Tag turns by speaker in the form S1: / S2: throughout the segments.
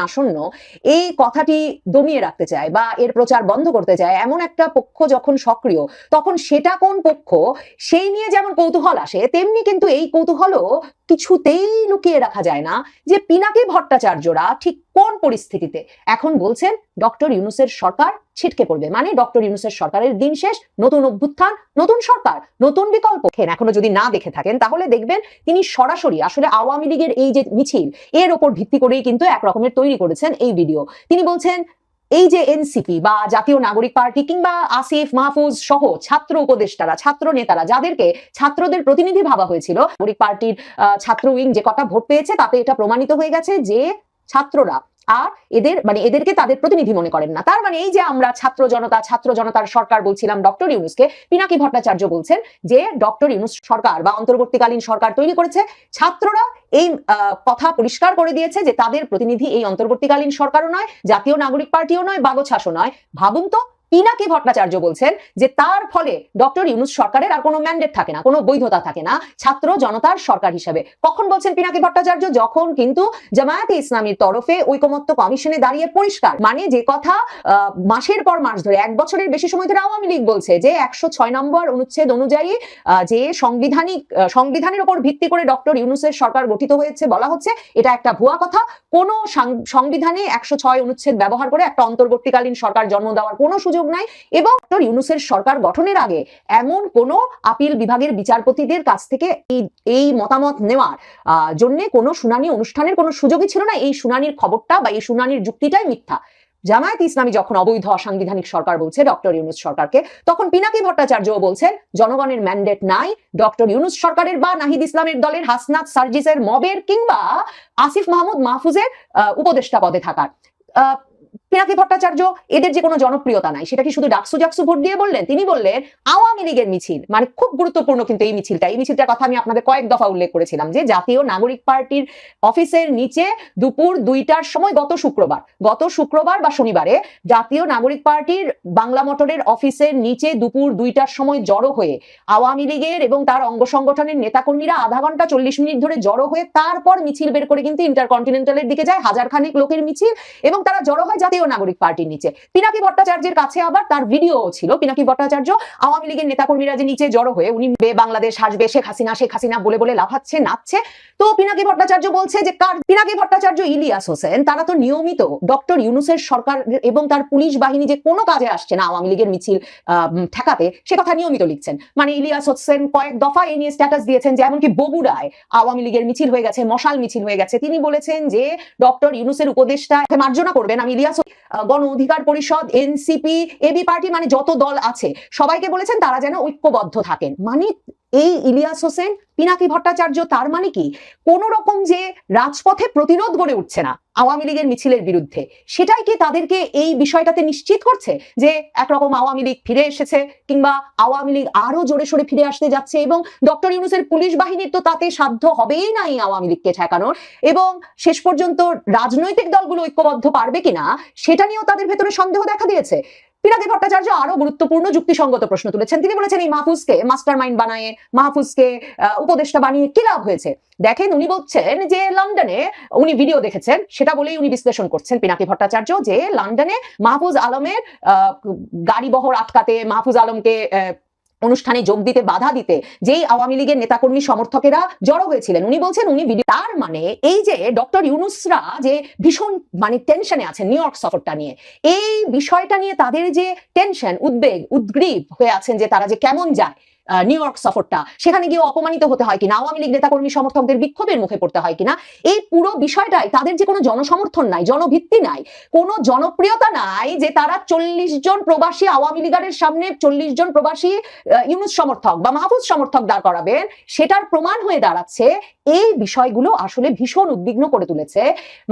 S1: আসন্ন, এই কথাটি দমিয়ে রাখতে চায় বা এর প্রচার বন্ধ করতে চায় এমন একটা পক্ষ যখন সক্রিয়, তখন সেটা কোন পক্ষ? সেই নিয়ে যেমন কৌতূহল আসে, তেমনি কিন্তু এই কৌতূহলও কিছুতেই লুকিয়ে রাখা যায় না যে পিনাকি ভট্টাচার্যরা ঠিক কোন পরিস্থিতিতে। এখন বলছেন ডক্টর ইউনুসের সরকার ছিটকে পড়বে। মানে ডক্টর ইউনুসের সরকারের দিন শেষ, নতুন অভ্যুত্থান, নতুন সরকার, নতুন বিকল্প। এখনও যদি না দেখে থাকেন, তাহলে দেখবেন তিনি সরাসরি আসলে আওয়ামী লীগের এই যে মিছিল, এর ওপর ভিত্তি করেই কিন্তু এক রকমের তৈরি করেছেন এই ভিডিও। তিনি বলছেন এই যে এনসিপি বা জাতীয় নাগরিক পার্টি কিংবা আসিফ, মাহফুজ সহ ছাত্র উপদেষ্টারা, ছাত্র নেতারা, যাদেরকে ছাত্রদের প্রতিনিধি ভাবা হয়েছিল, নাগরিক পার্টির ছাত্র উইং যে কটা ভোট পেয়েছে তাতে এটা প্রমাণিত হয়ে গেছে যে ছাত্ররা আর এদের মানে এদেরকে তাদের প্রতিনিধি মনে করেন না। তার মানে এই যে আমরা ছাত্র জনতা, ছাত্র জনতার সরকার বলছিলাম, ডক্টর ইউনুসকে, পিনাকি ভট্টাচার্য বলছেন যে ডক্টর ইউনুস সরকার বা অন্তর্বর্তীকালীন সরকার তৈরি করেছে। ছাত্ররা এই কথা পরিষ্কার করে দিয়েছে যে তাদের প্রতিনিধি এই অন্তর্বর্তীকালীন সরকারও নয়, জাতীয় নাগরিক পার্টিও নয়, বাগছাসও নয়। ভাবুন তো পিনাকি ভট্টাচার্য বলছেন যে তার ফলে ডক্টর ইউনুস সরকারের আর কোনো ম্যান্ডেট থাকে না, কোনো বৈধতা থাকে না, ছাত্র জনতার সরকার হিসেবে। কখন বলছেন পিনাকি ভট্টাচার্য? যখন কিন্তু জামায়াতে ইসলামীর তরফে ঐকমত্য কমিশনে দাঁড়িয়ে পরিষ্কার মানে যে কথা মাসের পর মাস ধরে, এক বছরের বেশি সময় ধরে আওয়ামী লীগ বলছে যে একশো ছয় নম্বর অনুচ্ছেদ অনুযায়ী যে সাংবিধানিক সংবিধানের উপর ভিত্তি করে ডক্টর ইউনুসের সরকার গঠিত হয়েছে বলা হচ্ছে, এটা একটা ভুয়া কথা। কোন সংবিধানে একশো ছয় অনুচ্ছেদ ব্যবহার করে একটা অন্তর্বর্তীকালীন সরকার জন্ম দেওয়ার কোনো সুযোগ নাই এবং ইউনুসের সরকার গঠনের আগে এমন কোন আপিল বিভাগের বিচারপতিদের কাছ থেকে এই এই মতামত নেওয়ার জন্য কোনো শুনানি অনুষ্ঠানের কোনো সুযোগই ছিল না। এই শুনানির খবরটা বা এই শুনানির যুক্তিটাই মিথ্যা। জামায়াত ইসলামী যখন অবৈধ অসাংবিধানিক সরকার বলছে, ডক্টর ইউনুস সরকারকে, তখন পিনাকি ভট্টাচার্যও বলছেন, জনগণের ম্যান্ডেট নাই, ডক্টর ইউনুস সরকারের বা নাহিদ ইসলামের দলের হাসনাত সার্জিসের মবের কিংবা আসিফ মাহমুদ মাহফুজের উপদেষ্টা পদে থাকার। পিনাকি ভট্টাচার্য, এদের যে কোনো জনপ্রিয়তা নাই। সেটা কি শুধু ডাকসু জাকসু ভোট দিয়ে বললেন? তিনি বললেন, আওয়ামী লীগের মিছিল মানে খুব গুরুত্বপূর্ণ কিন্তু এই মিছিলটা। এই মিছিলটার কথা আমি আপনাদের কয়েক দফা উল্লেখ করেছিলাম যে জাতীয় নাগরিক পার্টির অফিসের নিচে দুপুর দুইটার সময় গত শুক্রবার গত শুক্রবার বা শনিবারে জাতীয় নাগরিক পার্টির বাংলা মোটরের অফিসের নিচে দুপুর দুইটার সময় জড়ো হয়ে আওয়ামী লীগের এবং তার অঙ্গ সংগঠনের নেতাকর্মীরা আধা ঘণ্টা চল্লিশ মিনিট ধরে জড়ো হয়ে তারপর মিছিল বের করে কিন্তু ইন্টারকন্টিনেন্টালের দিকে যায়। হাজার খানেক লোকের মিছিল এবং তারা জড়ো হয় জাতীয় নাগরিক পার্টির নিচে। পিনাকি ভট্টাচার্যের কাছে আবার তার ভিডিও ছিল। পিনাকি ভট্টাচার্য আওয়ামী লীগের নেতাকর্মীরা যে নিচে জড়ো হয়ে উনি বে বাংলাদেশ হাসবে, শেখ হাসিনা শেখ হাসিনা বলে বলে লাফাচ্ছে, নাচছে। তো পিনাকি ভট্টাচার্য বলছে যে কার পিনাকি ভট্টাচার্য ইলিয়াস হোসেন, তারা তো নিয়মিত ডক্টর ইউনুসের সরকার এবং তার পুলিশ বাহিনী যে কোনো কাজে আসছে না আওয়ামী লীগের মিছিল ঠেকাতে, সে কথা নিয়মিত লিখছেন। মানে ইলিয়াস হোসেন কয়েক দফা এই নিয়ে স্ট্যাটাস দিয়েছেন যে এমনকি বগুড়ায় আওয়ামী লীগের মিছিল হয়ে গেছে, মশাল মিছিল হয়ে গেছে। তিনি বলেছেন যে ডক্টর ইউনুসের উপদেষ্টা, মার্জনা করবেন, আমি ইলিয়াস গণ অধিকার পরিষদ এনসিপি এবি পার্টি মানে যত দল আছে, সবাইকে বলেছেন তারা যেন ঐক্যবদ্ধ থাকেন। মানে এই ইলিয়াস হোসেন, পিনাকি ভট্টাচার্য, তার মানে কি? কোন রকম যে রাজপথে প্রতিরোধ গড়ে উঠছে না আওয়ামী লীগের মিছিলের বিরুদ্ধে, সেটাই কি তাদেরকে এই বিষয়টাতে নিশ্চিত করছে যে একরকম আওয়ামী লীগ ফিরে এসেছে কিংবা আওয়ামী লীগ আরও জোরে সোরে ফিরে আসতে যাচ্ছে এবং ডক্টর ইউনুসের পুলিশ বাহিনীর তো তাতে সাধ্য হবেই না এই আওয়ামী লীগকে ঠেকানোর এবং শেষ পর্যন্ত রাজনৈতিক দলগুলো ঐক্যবদ্ধ পারবে কিনা, সেটা নিয়েও তাদের ভেতরে সন্দেহ দেখা দিয়েছে। পিনাকি ভট্টাচার্য আরও গুরুত্বপূর্ণ যুক্তিসঙ্গত প্রশ্ন তুলেছেন। তিনি বলেছেন, এই মাহফুজকে মাস্টার মাইন্ড বানায়, মাহফুজকে উপদেষ্টা বানিয়ে কি লাভ হয়েছে? দেখেন, উনি বলছেন যে লন্ডনে উনি ভিডিও দেখেছেন, সেটা বলেই উনি বিশ্লেষণ করছেন পিনাকি ভট্টাচার্য যে লন্ডনে মাহফুজ আলমের গাড়ি বহর আটকাতে মাহফুজ আলমকে অনুষ্ঠানে যোগ দিতে, বাধা দিতে যেই আওয়ামী লীগের নেতাকর্মী সমর্থকেরা জড়ো হয়েছিলেন। উনি বলছেন, উনি তার মানে এই যে ডক্টর ইউনুসরা যে ভীষণ মানে টেনশনে আছেন নিউ ইয়র্ক সফরটা নিয়ে, এই বিষয়টা নিয়ে তাদের যে টেনশন, উদ্বেগ, উদ্গ্রীব হয়ে আছেন যে তারা যে কেমন যায় নিউ ইয়র্ক সফরটা, সেখানে গিয়ে অপমানিত হতে হয় কিনা, আওয়ামী লীগ নেতাকর্মী সমর্থকদের বিক্ষোভের মুখে পড়তে হয় কিনা, এই পুরো বিষয়টাই তাদের যে কোনো জনসমর্থন নাই, জনভিত্তি নাই, কোনো জনপ্রিয়তা নাই যে তারা চল্লিশ জন প্রবাসী আওয়ামী লীগারের সামনে চল্লিশ জন প্রবাসী ইউনুস সমর্থক বা মাহফুজ সমর্থক দাঁড় করাবেন, সেটার প্রমাণ হয়ে দাঁড়াচ্ছে, এই বিষয়গুলো আসলে ভীষণ উদ্বিগ্ন করে তুলেছে।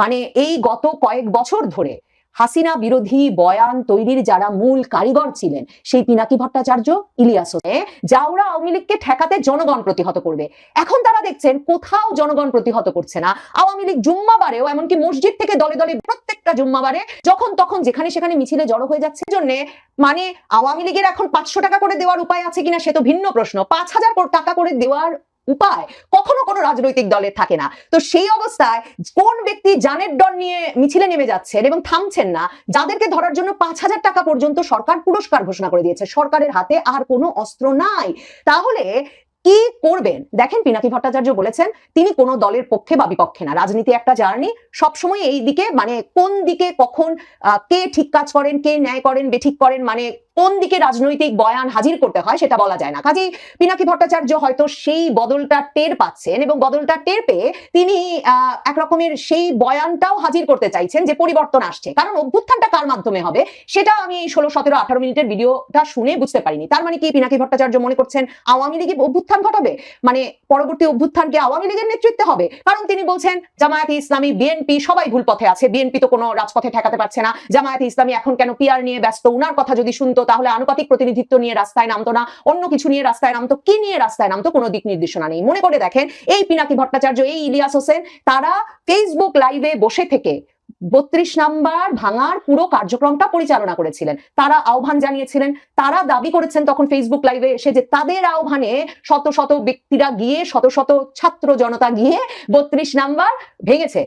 S1: মানে এই গত কয়েক বছর ধরে হাসিনা বিরোধী বয়ান তৈরির যারা মূল কারিগর ছিলেন, সেই পিনাকি ভট্টাচার্য, ইলিয়াস হোসেন, যাওরা আওয়ামী লীগকে ঠেকাতে জনগণ প্রতিহত করবে। এখন তারা দেখছেন কোথাও জনগণ প্রতিহত করছে না। আওয়ামী লীগ জুম্মাবারেও, এমনকি মসজিদ থেকে দলে দলে প্রত্যেকটা জুম্মাবারে যখন তখন যেখানে সেখানে মিছিলে জড়ো হয়ে যাচ্ছে জন্য মানে আওয়ামী লীগের এখন পাঁচশো টাকা করে দেওয়ার উপায় আছে কিনা সে তো ভিন্ন প্রশ্ন। পাঁচ হাজার টাকা করে দেওয়ার উপায় কখনো কোনো রাজনৈতিক দলের থাকে না। তো সেই অবস্থায় কোন ব্যক্তি জানের ডর নিয়ে মিছিলে নেমে যাচ্ছেন এবং থামছেন না, যাদেরকে ধরার জন্য পাঁচ হাজার টাকা পর্যন্ত সরকার পুরস্কার ঘোষণা করে দিয়েছে, সরকারের হাতে আর কোনো অস্ত্র নাই। তাহলে কি করবেন? দেখেন পিনাকি ভট্টাচার্য বলেছেন, তিনি কোনো দলের পক্ষে বা বিপক্ষে না। রাজনীতি একটা জার্নি সবসময় এই দিকে মানে কোন দিকে কখন কে ঠিক কাজ করেন, কে ন্যায় করেন, বেঠিক করেন মানে কোন দিকে রাজনৈতিক বয়ান হাজির করতে হয় সেটা বলা যায় না। কাজেই পিনাকি ভট্টাচার্য হয়তো সেই বদলটা টের পাচ্ছেন এবং বদলটা টের পেয়ে তিনি আহ, এক সেই বয়ানটাও হাজির করতে চাইছেন যে পরিবর্তন আসছে। কারণ অভ্যুত্থানটা কার মাধ্যমে হবে সেটা আমি ষোলো সতেরো আঠারো মিনিটের ভিডিওটা শুনে বুঝতে পারিনি। তার মানে কি পিনাকি ভট্টাচার্য মনে করছেন আওয়ামী লীগ অভ্যুত্থান ঘটাবে? মানে পরবর্তী অভ্যুত্থানকে আওয়ামী লীগের নেতৃত্বে হবে? কারণ তিনি বলছেন জামায়াতে ইসলামী বিএনপি সবাই ভুল পথে আছে। বিএনপি তো কোনো রাজপথে ঠেকাতে পারছে না। জামায়াতে ইসলামী এখন কেন পিআর নিয়ে ব্যস্ত? উনার কথা যদি শুনতো তাহলে আনুপাতিক প্রতিনিধিত্ব নিয়ে রাস্তায় নামতো না, অন্য কিছু নিয়ে রাস্তায় নামতো, কি নিয়ে রাস্তায় নামতো কোনো দিক নির্দেশনা নেই। মনে করে দেখেন, এই পিনাকি ভট্টাচার্য, এই ইলিয়াস হোসেন, তারা ফেসবুক লাইভে বসে থেকে বত্রিশ নাম্বার ভাঙার পুরো কার্যক্রমটা পরিচালনা করেছিলেন। তারা আহ্বান জানিয়েছিলেন, তারা দাবি করেছেন তখন ফেসবুক লাইভে এসে যে তাদের আহ্বানে শত শত ব্যক্তিরা গিয়ে, শত শত ছাত্র জনতা গিয়ে বত্রিশ নাম্বার ভেঙেছে।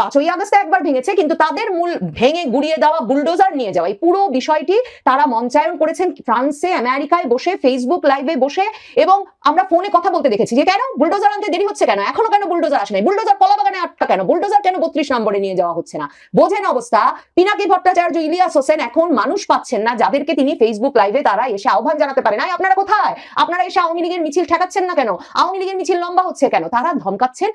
S1: পাঁচই আগস্টে একবার ভেঙেছে, কিন্তু তাদের মূল ভেঙে গুড়িয়ে দেওয়া বুলডোজার নিয়ে যাওয়া, এই পুরো বিষয়টি তারা মঞ্চায়ন করেছেন ফ্রান্সে, আমেরিকায় বসে ফেসবুক লাইভে বসে এবং আমরা ফোনে কথা বলতে দেখেছি যে কেন বুলডোজার আনতে দেরি হচ্ছে কেন? এখনও কেন বুলডোজার আসে নাই বুলডোজার কলা বাগানে আটকা কেন? বুলডোজার কেন বত্রিশ নম্বরে নিয়ে যাওয়া হচ্ছে না? বোঝেন অবস্থা। পিনাকি ভট্টাচার্য, ইলিয়াস হোসেন এখন মানুষ পাচ্ছেন না, যাদেরকে তিনি ফেসবুক লাইভে তারা এসে আহ্বান জানাতে পারেন আই আপনারা কোথায়? আপনারা এসে আওয়ামী লীগের মিছিল ঠেকাচ্ছেন না কেন? আওয়ামী লীগের মিছিল লম্বা হচ্ছে কেন? তারা ধমকাচ্ছেন।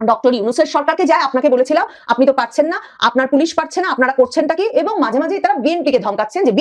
S1: ডক্টর ইউনুসের সরকারকে যায়, আপনাকে বলেছিলাম, আপনি তো পারছেন না, আপনার পুলিশ পারছে না, আপনারা করছেনটা কি? এবং মাঝে মাঝে তারা বিএনপিকে ধমকাচ্ছেন যে